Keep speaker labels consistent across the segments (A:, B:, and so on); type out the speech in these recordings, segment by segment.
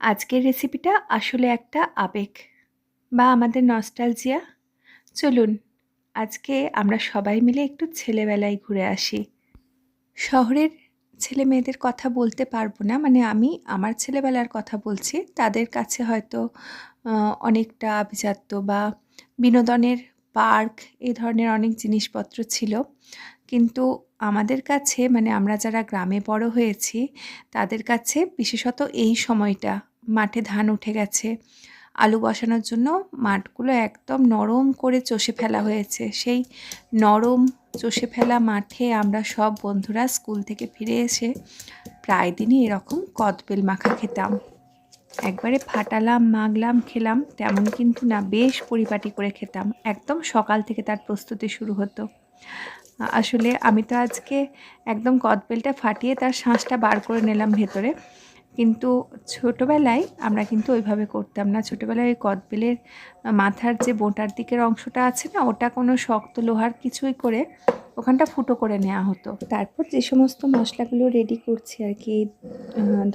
A: আজকের রেসিপিটা আসলে একটা আবেগ বা আমাদের নস্টালজিয়া চলুন, আজকে আমরা সবাই মিলে একটু ছেলেবেলায় ঘুরে আসি। শহরের ছেলে মেয়েদের কথা বলতে পারব না মানে আমি আমার ছেলেবেলার কথা বলছি। তাদের কাছে হয়তো অনেকটা আভিজাত্য বা বিনোদনের পার্ক এই ধরনের অনেক জিনিসপত্র ছিল। কিন্তু আমাদের কাছে মানে আমরা যারা গ্রামে বড় হয়েছি, তাদের কাছে বিশেষত এই সময়টা মাঠে ধান উঠে গেছে। আলু বসানোর জন্য মাঠগুলো একদম নরম করে চষে ফেলা হয়েছে। সেই নরম চষে ফেলা মাঠে আমরা সব বন্ধুরা স্কুল থেকে ফিরে এসে প্রায় দিনই এরকম কদবেল মাখা খেতাম। একবারে ফাটালাম মাগলাম খেলাম, তেমন কিন্তু না, বেশ পরিপাটি করে খেতাম। একদম সকাল থেকে তার প্রস্তুতি শুরু হতো। আসলে আমি তো আজকে একদম কদবেলটা ফাটিয়ে তার শাঁসটা বার করে নিলাম ভেতরে। কিন্তু ছোটোবেলায় আমরা কিন্তু ওইভাবে করতাম না। ছোটোবেলায় ওই কদবেলের মাথার যে বোটার দিকের অংশটা আছে না, ওটা কোনো শক্ত লোহার কিছুই করে ওখানটা ফুটো করে নেওয়া হতো। তারপর যে সমস্ত মশলাগুলো রেডি করছি আর কি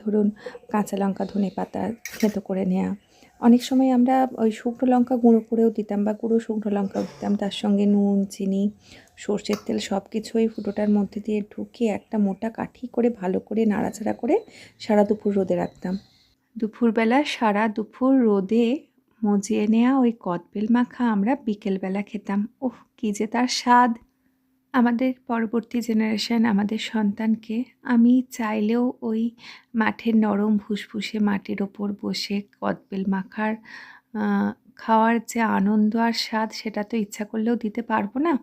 A: ধরুন কাঁচা লঙ্কা ধনে পাতা থেঁতো করে নেওয়া অনেক সময় আমরা ওই শুকনো লঙ্কা গুঁড়ো করেও দিতাম বা গুঁড়ো শুকনো লঙ্কাও দিতাম। তার সঙ্গে নুন, চিনি, সর্ষের তেল সব কিছু ওই ফুটোটার মধ্যে দিয়ে ঢুকিয়ে একটা মোটা কাঠি করে ভালো করে নাড়াচাড়া করে সারা দুপুর রোদে রাখতাম। দুপুরবেলা সারা দুপুর রোদে মজিয়ে নেওয়া ওই কদবেল মাখা আমরা বিকেলবেলা খেতাম। ওহ, কী যে তার স্বাদ! আমাদের পরবর্তী জেনারেশান আমাদের সন্তানকে আমি চাইলেও ওই মাঠের নরম ফুসফুসে মাটির ওপর বসে কদবেল মাখার খাওয়ার যে আনন্দ আর স্বাদ সেটা তো ইচ্ছা করলেও দিতে পারব না।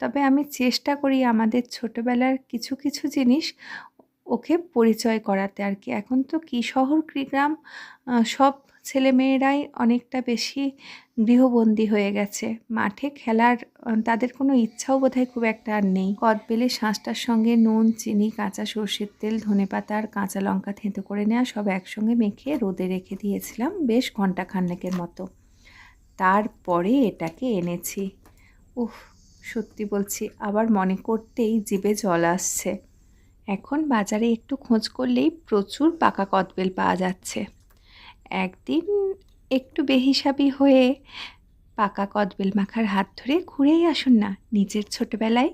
A: তবে আমি চেষ্টা করি আমাদের ছোটোবেলার কিছু কিছু জিনিস ওকে পরিচয় করাতে আর কি। এখন তো কি শহর, কি গ্রাম সব ছেলেমেয়েরাই অনেকটা বেশি গৃহবন্দী হয়ে গেছে। মাঠে খেলার তাদের কোনো ইচ্ছাও বোধহয় খুব একটা আর নেই। কদবেলের শাঁসটার সঙ্গে নুন, চিনি, কাঁচা সর্ষের তেল ধনেপাতা আর কাঁচা লঙ্কা থেঁতো করে নেওয়া সব একসঙ্গে মেখে রোদে রেখে দিয়েছিলাম বেশ ঘণ্টা খান্নেকের মতো। তারপরে এটাকে এনেছি। উফ, সত্যি বলছি, আবার মনে করতেই জিভে জল আসছে। এখন বাজারে একটু খোঁজ করলেই প্রচুর পাকা কদবেল পাওয়া যাচ্ছে। একদিন একটু বেহিসাবি হয়ে পাকা কদবেল মাখার হাত ধরে ঘুরেই আসুন না, নিজের ছোটবেলায়